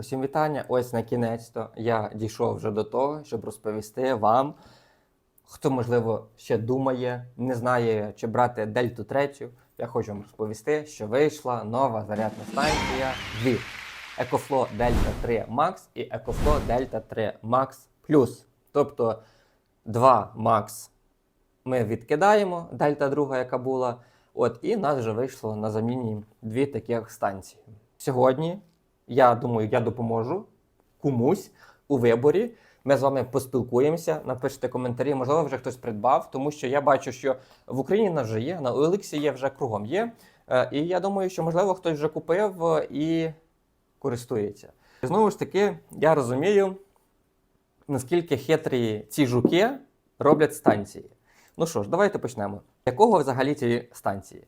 Усім вітання. Ось на кінець-то я дійшов вже до того, щоб розповісти вам, хто, можливо, ще думає, не знає, чи брати Дельту третю. Я хочу вам розповісти, що вийшла нова зарядна станція від EcoFlow Delta 3 Max і EcoFlow Delta 3 Max Plus. Тобто 2 Max ми відкидаємо, Дельта друга, яка була. От, і нас вже вийшло на заміні дві таких станції. Сьогодні я думаю, я допоможу комусь у виборі. Ми з вами поспілкуємося, напишете коментарі, можливо, вже хтось придбав, тому що я бачу, що в Україні нас вже є, на OLX є вже кругом є. Е, І я думаю, що можливо хтось вже купив е, і користується. Знову ж таки, я розумію, наскільки хитрі ці жуки роблять станції. Ну що ж, давайте почнемо. Якого взагалі ці станції?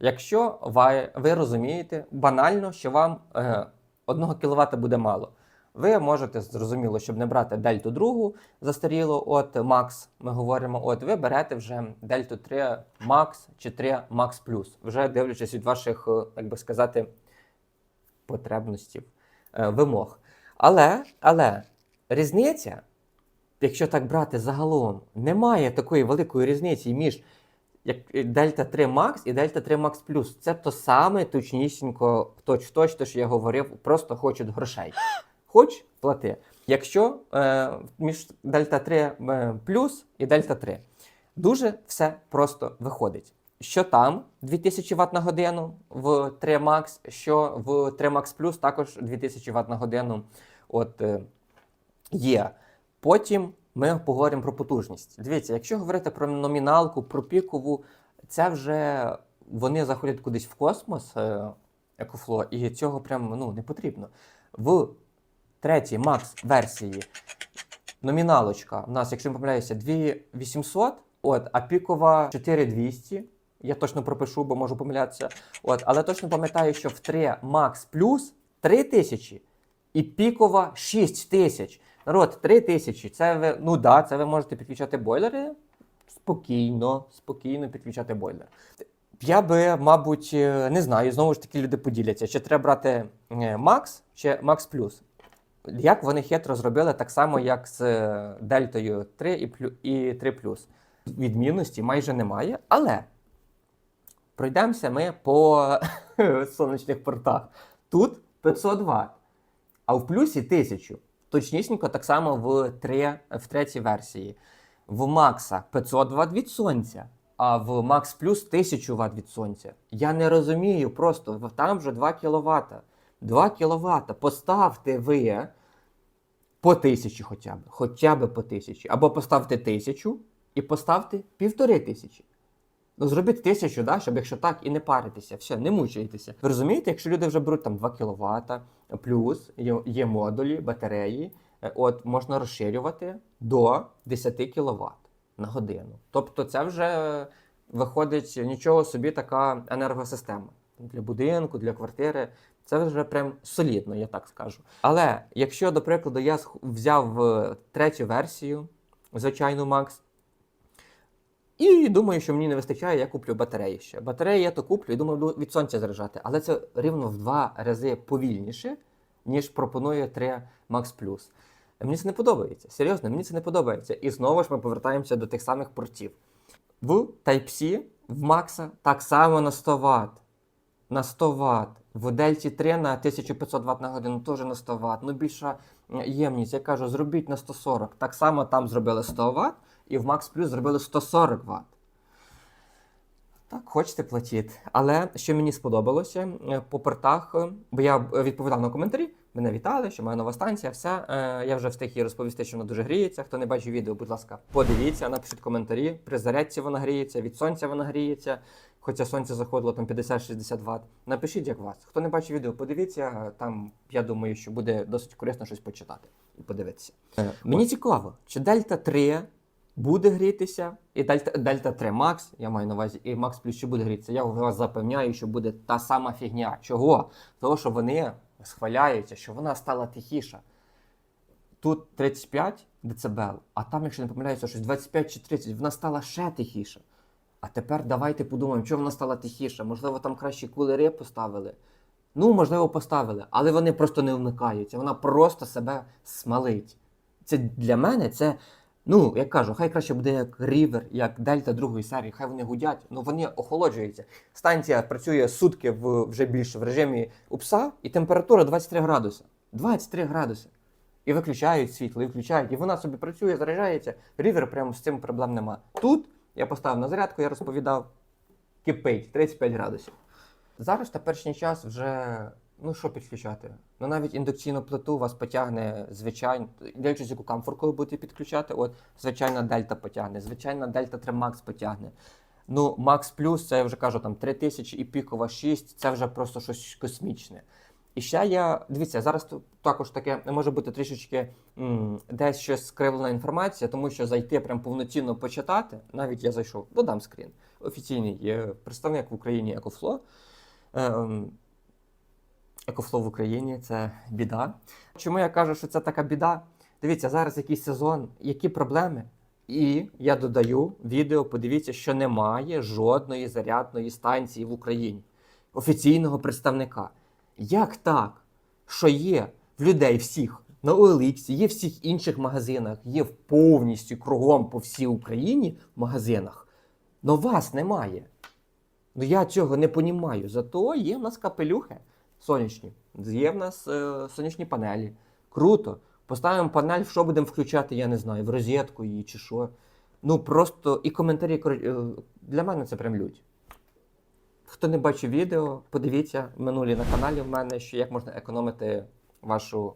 Якщо ви, ви розумієте банально, що вам е, 1 кВт буде мало, ви можете зрозуміло, щоб не брати дельту другу застарілу, от Max, ми говоримо, от ви берете вже дельту 3 Max чи 3 Max Plus, вже дивлячись від ваших, е, як би сказати, потребностей, е, вимог. Але, але різниця, якщо так брати загалом, немає такої великої різниці між як Дельта 3 Max і Дельта 3 Max Plus. Це то саме точнісінько, точ точ, то, що я говорив, просто хочуть грошей. Хоч плати. Якщо е, між Дельта 3 е, Plus і Дельта 3 дуже все просто виходить. Що там 2000 Вт на годину в 3 Max, що в 3 Max Plus також 2000 Вт на годину от, е, є. Потім ми поговоримо про потужність. Дивіться, якщо говорити про номіналку, про пікову, це вже вони заходять кудись в космос, е, екофло, і цього прям ну, не потрібно. В третій Max версії номіналочка у нас, якщо не помиляюся, 2800, от, а пікова 4200. Я точно пропишу, бо можу помилятися. От, але точно пам'ятаю, що в 3 Max Plus 3000 і пікова 6000. Народ, 3000. Це ви, ну да, це ви можете підключати бойлери. Спокійно, спокійно підключати бойлер. Я би, мабуть, е, не знаю, знову ж таки люди поділяться, чи треба брати е, Max чи Max Plus. Як вони хитро зробили, так само, як з Дельтою 3 і, плю- і 3 Відмінності майже немає, але пройдемося ми по сонячних портах. Тут 500 Вт, а в плюсі 1000. Точнісінько так само в, 3, в третій версії. В Макса 500 Вт від сонця, а в Max Plus 1000 Вт від сонця. Я не розумію просто, там вже 2 кВт. 2 кВт. Поставте ви по 1000 хоча б. Хоча б по 1000. Або поставте 1000 і поставте півтори тисячі. Ну, зробіть тисячу, да, щоб якщо так і не паритися, все, не мучайтеся. Ви розумієте, якщо люди вже беруть там 2 кВт, плюс є, є модулі, батареї, е, от можна розширювати до 10 кВт на годину. Тобто це вже виходить нічого собі така енергосистема для будинку, для квартири. Це вже прям солідно, я так скажу. Але якщо, до прикладу, я взяв е, третю версію, звичайну Max, і думаю, що мені не вистачає, я куплю батареї ще. Батареї я то куплю і думаю, буду від сонця заряджати. Але це рівно в два рази повільніше, ніж пропонує 3 Max Plus. Мені це не подобається. Серйозно, мені це не подобається. І знову ж ми повертаємося до тих самих портів. В Type-C в Max так само на 100 Вт. На 100 Вт. В Дельті 3 на 1500 Вт на годину теж на 100 Вт. Ну, більша ємність. Я кажу, зробіть на 140. Так само там зробили 100 Вт, і в Max Plus зробили 140 Вт. Так, хочете платіть. Але що мені сподобалося е, по портах, е, бо я е, відповідав на коментарі, мене вітали, що моя нова станція, все. Я вже встиг їй розповісти, що вона дуже гріється. Хто не бачив відео, будь ласка, подивіться, напишіть коментарі. При зарядці вона гріється, від сонця вона гріється. Хоча сонце заходило там 50-60 Вт. Напишіть, як вас. Хто не бачив відео, подивіться. е, Там я думаю, що буде досить корисно щось почитати і подивитися. Е, Мені цікаво, чи Дельта 3 буде грітися, і Дельта, Дельта 3 Max, я маю на увазі, і Max Plus ще буде грітися. Я вас запевняю, що буде та сама фігня. Чого? Того, що вони схваляються, що вона стала тихіша. Тут 35 дБ, а там, якщо не помиляюся, щось 25 чи 30, вона стала ще тихіша. А тепер давайте подумаємо, чого вона стала тихіша. Можливо, там кращі кулери поставили. Ну, можливо, поставили, але вони просто не вмикаються. Вона просто себе смалить. Це для мене це. Ну, як кажу, хай краще буде як рівер, як дельта другої серії, хай вони гудять, ну вони охолоджуються. Станція працює сутки в вже більше в режимі УПСа, і температура 23 градуси. 23 градуси. І виключають світло, і включають. І вона собі працює, заряджається. Рівер прямо з цим проблем нема. Тут я поставив на зарядку, я розповідав, кипить 35 градусів. Зараз теперішній час вже ну що підключати? Ну навіть індукційну плиту вас потягне звичайно, дивлячись, яку камфорку ви будете підключати. От звичайна дельта потягне, звичайна дельта 3 Max потягне. Ну, Max Plus, це я вже кажу, там 3000 і пікова 6, це вже просто щось космічне. І ще я, дивіться, зараз тут також таке може бути трішечки м, десь щось скривлена інформація, тому що зайти прям повноцінно почитати, навіть я зайшов, додам скрін. Офіційний є представник в Україні Екофло. Ем, Екофло в Україні це біда. Чому я кажу, що це така біда? Дивіться, зараз якийсь сезон, які проблеми. І я додаю відео, подивіться, що немає жодної зарядної станції в Україні, офіційного представника. Як так? Що є в людей всіх на OLX, є в всіх інших магазинах, є в повністю кругом по всій Україні в магазинах, но вас немає. Ну я цього не понімаю. Зато є в нас капелюхи сонячні, є в нас е, сонячні панелі. Круто. Поставимо панель, що будемо включати, я не знаю, в розетку її чи що. Ну просто і коментарі е, для мене це прям лють. Хто не бачив відео, подивіться минулі на каналі в мене, що як можна економити вашу,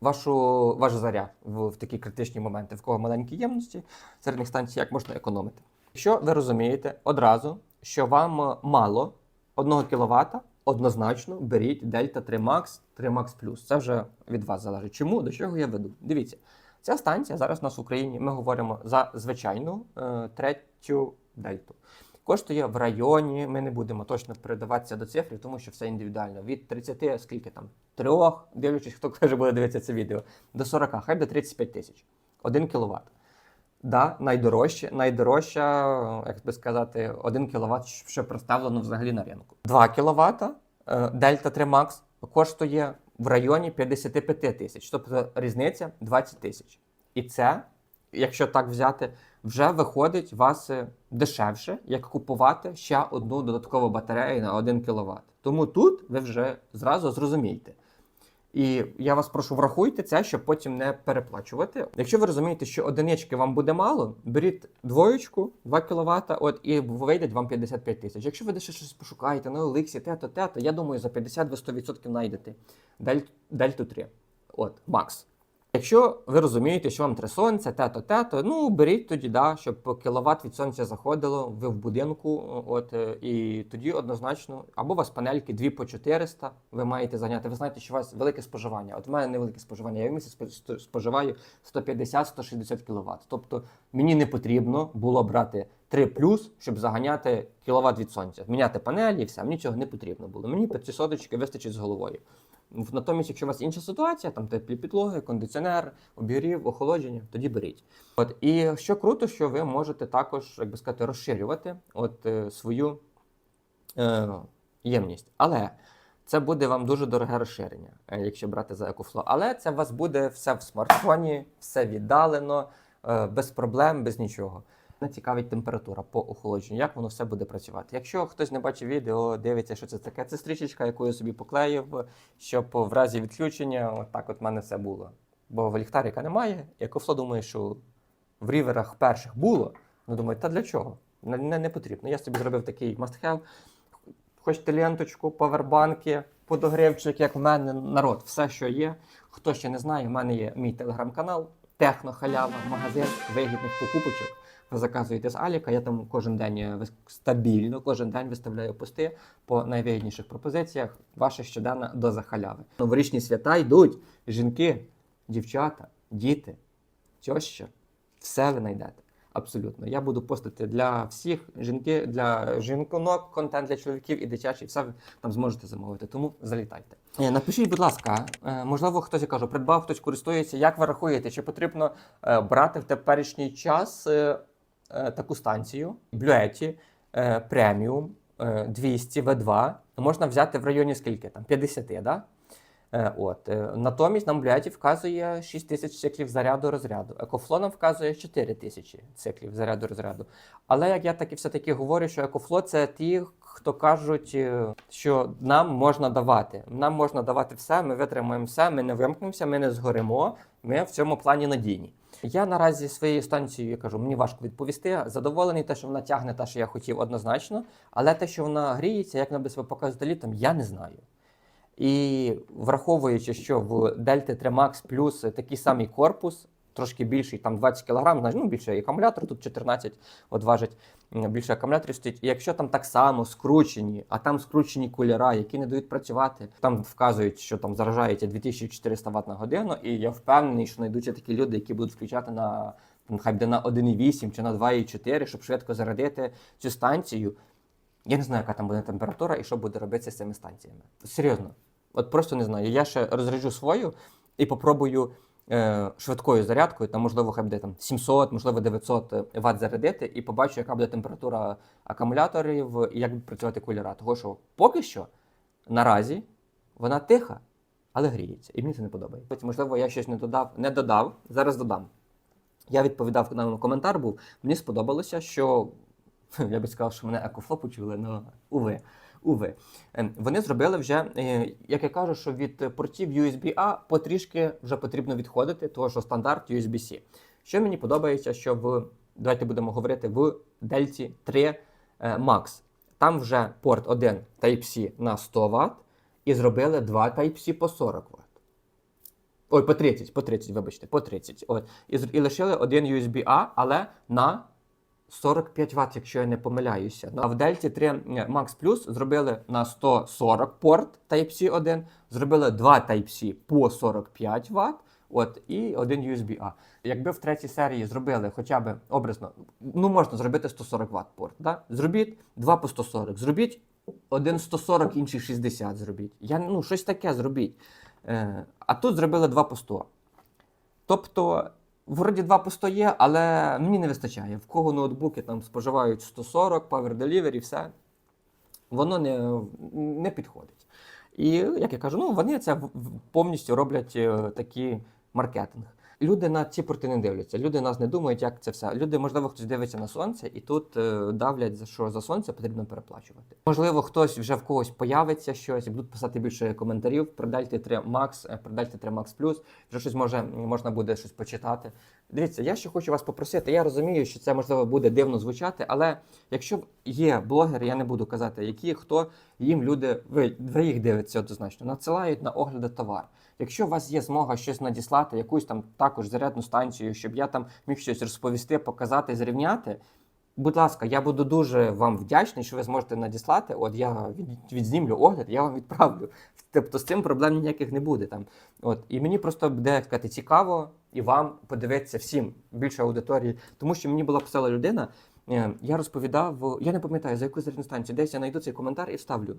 вашу, ваш заряд в, в такі критичні моменти, в кого маленькі ємності середніх станцій, як можна економити. Якщо ви розумієте одразу, що вам мало 1 кВт, однозначно беріть Delta 3 Max, 3 Max Plus. Це вже від вас залежить. Чому? До чого я веду? Дивіться, ця станція зараз у нас в Україні, ми говоримо за звичайну е, третю дельту. Коштує в районі, ми не будемо точно передаватися до цифри, тому що все індивідуально. Від 30, скільки там, трьох, дивлячись, хто каже, буде дивитися це відео, до 40, хай до 35 тисяч. 1 кВт. Да, найдорожче, найдорожча, е, як би сказати, 1 кВт, що представлено взагалі на ринку. 2 кВт Delta 3 Max коштує в районі 55 тисяч, тобто різниця 20 тисяч. І це, якщо так взяти, вже виходить вас е, дешевше, як купувати ще одну додаткову батарею на 1 кВт. Тому тут ви вже зразу зрозумієте. І я вас прошу, врахуйте це, щоб потім не переплачувати. Якщо ви розумієте, що одинички вам буде мало, беріть двоєчку, 2 кВт, от і вийде вам 55 тисяч. Якщо ви ще щось пошукаєте на Олексі, те-то, те-то, я думаю, за 50 ви 100% знайдете Дель- Дельту 3. От, Макс. Якщо ви розумієте, що вам три сонця, те-то, те-то, ну беріть тоді, да, щоб кіловат від сонця заходило, ви в будинку, от е, і тоді однозначно, або у вас панельки 2 по 400, ви маєте зайняти. Ви знаєте, що у вас велике споживання. От в мене невелике споживання. Я в місяць спо- споживаю 150-160 кВт. Тобто мені не потрібно було брати 3 плюс, щоб заганяти кіловат від сонця. Міняти панелі і все. Мені цього не потрібно було. Мені 5 соточки вистачить з головою. Натомість, якщо у вас інша ситуація, там теплі підлоги, кондиціонер, обігрів, охолодження, тоді беріть. От і що круто, що ви можете також, як би сказати, розширювати от е, свою е, ємність. Але це буде вам дуже дороге розширення, е, якщо брати за EcoFlow. Але це у вас буде все в смартфоні, все віддалено, е, без проблем, без нічого. Мене цікавить температура по охолодженню, як воно все буде працювати. Якщо хтось не бачив відео, дивиться, що це таке, це стрічечка, яку я собі поклеїв, щоб в разі відключення, отак от в мене все було. Бо в ліхтарика немає. Я ковсло думаю, що в ріверах перших було. Ну думаю, та для чого? Не, не, не потрібно. Я собі зробив такий must-have. Хочете ленточку, павербанки, подогрівчик, як в мене, народ, все, що є. Хто ще не знає, в мене є мій телеграм-канал, Технохалява, магазин вигідних покупочок. Заказуєте з Аліка, я там кожен день е, стабільно, кожен день виставляю пости по найвигідніших пропозиціях. Ваша щоденна доза халяви. Новорічні свята йдуть. Жінки, дівчата, діти, тьоща. Все ви знайдете. Абсолютно. Я буду постити для всіх жінки, для жінок, контент для чоловіків і дитячий. Все ви там зможете замовити. Тому залітайте. Е, Напишіть, будь ласка, е, можливо, хтось я кажу, придбав, хтось користується. Як ви рахуєте, чи потрібно брати в теперішній час таку станцію Блюеті е, преміум е, 200 V2 можна взяти в районі скільки? Там 50, да? Е, От. е, Натомість нам Блюеті вказує 6 тисяч циклів заряду розряду. Екофло нам вказує 4 тисячі циклів заряду розряду. Але як я так і все-таки говорю, що екофло це ті, хто кажуть, е, що нам можна давати. Нам можна давати все, ми витримаємо все, ми не вимкнемося, ми не згоримо. Ми в цьому плані надійні. Я наразі своєю станцією кажу, мені важко відповісти. Задоволений те, що вона тягне те, що я хотів однозначно, але те, що вона гріється, як буде себе показувати літом, я не знаю. І враховуючи, що в Delta 3 Max Plus такий самий корпус, трошки більший, там 20 кг, знаєш, ну більше акумулятор, тут 14 от важить, більше акумуляторів стоїть. І якщо там так само скручені, а там скручені кулера, які не дають працювати, там вказують, що там заражається 2400 Вт на годину, і я впевнений, що знайдуться такі люди, які будуть включати на хай буде на 1,8 чи на 2,4, щоб швидко зарядити цю станцію. Я не знаю, яка там буде температура і що буде робитися з цими станціями. Серйозно, от просто не знаю. Я ще розряджу свою і попробую швидкою зарядкою, там, можливо, хай буде там 700, можливо, 900 Вт зарядити, і побачу, яка буде температура акумуляторів і як будуть працювати кулера. Того, що поки що наразі вона тиха, але гріється. І мені це не подобається. Можливо, я щось не додав, не додав, зараз додам. Я відповідав на коментар був. Мені сподобалося, що я би сказав, що мене екофло почули, але уви. Уви. Ем, Вони зробили вже, е, як я кажу, що від портів USB-A потрішки вже потрібно відходити, того що стандарт USB-C. Що мені подобається, що в давайте будемо говорити в Delta 3 е, Max. Там вже порт 1 Type-C на 100 Вт і зробили два Type-C по 40 Вт. Ой, по 30, по 30, вибачте, по 30. От. І, і лишили один USB-A, але на 45 Вт, якщо я не помиляюся. Ну, А в Delta 3 Max Plus зробили на 140 порт Type-C 1, зробили два Type-C по 45 Вт. От, і один USB-A. Якби в третій серії зробили хоча б образно, ну можна зробити 140 Вт порт. Да? Зробіть два по 140, зробіть один 140, інший 60 зробіть. Я, ну, щось таке зробіть. Е, а тут зробили два по 100. Тобто, вроді два по 100 є, але мені не вистачає. В кого ноутбуки там споживають 140, Power Delivery, все. Воно не, не підходить. І як я кажу, ну вони це повністю роблять такі такий маркетинг. Люди на ці порти не дивляться. Люди нас не думають, як це все. Люди, можливо, хтось дивиться на сонце, і тут е, давлять що за сонце потрібно переплачувати. Можливо, хтось вже в когось появиться щось, будуть писати більше коментарів про Delta 3 Max, е, 3 Max. Вже щось може можна буде щось почитати. Дивіться, я ще хочу вас попросити. Я розумію, що це можливо буде дивно звучати, але якщо є блогери, я не буду казати, які хто їм люди, ви, ви їх дивитеся однозначно, надсилають на огляди товар. Якщо у вас є змога щось надіслати, якусь там також зарядну станцію, щоб я там міг щось розповісти, показати, зрівняти. Будь ласка, я буду дуже вам вдячний, що ви зможете надіслати. От я від, відзнімлю огляд, я вам відправлю. Тобто з цим проблем ніяких не буде там. От і мені просто буде сказати, цікаво і вам подивитися всім більше аудиторії, тому що мені була писала людина. е, Я розповідав, я не пам'ятаю за яку зарядну десь я знайду цей коментар і вставлю.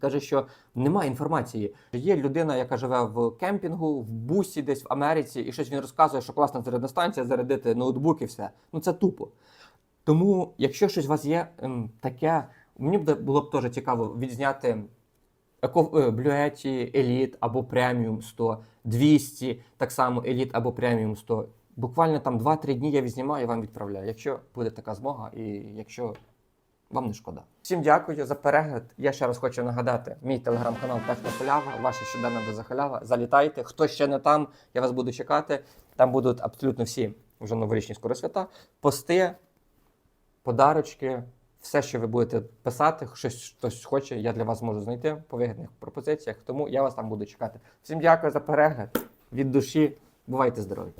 Каже, що немає інформації. Є людина, яка живе в кемпінгу, в бусі, десь в Америці, і щось він розказує, що класна зарядна станція, зарядити ноутбук і все. Ну це тупо. Тому, якщо щось у вас є ем, таке, мені було б теж цікаво відзняти Еко- е, Bluetti Elite або Premium 100, 200, так само Elite або Premium 100. Буквально там 2-3 дні я відзнімаю і вам відправляю, якщо буде така змога і якщо вам не шкода. Всім дякую за перегляд. Я ще раз хочу нагадати: мій телеграм-канал Технохалява, ваша щоденна дозахалява. Залітайте. Хто ще не там, я вас буду чекати. Там будуть абсолютно всі вже новорічні скоро свята, пости, подарочки, все, що ви будете писати, щось хтось хоче, я для вас можу знайти по вигідних пропозиціях. Тому я вас там буду чекати. Всім дякую за перегляд. Від душі. Бувайте здорові!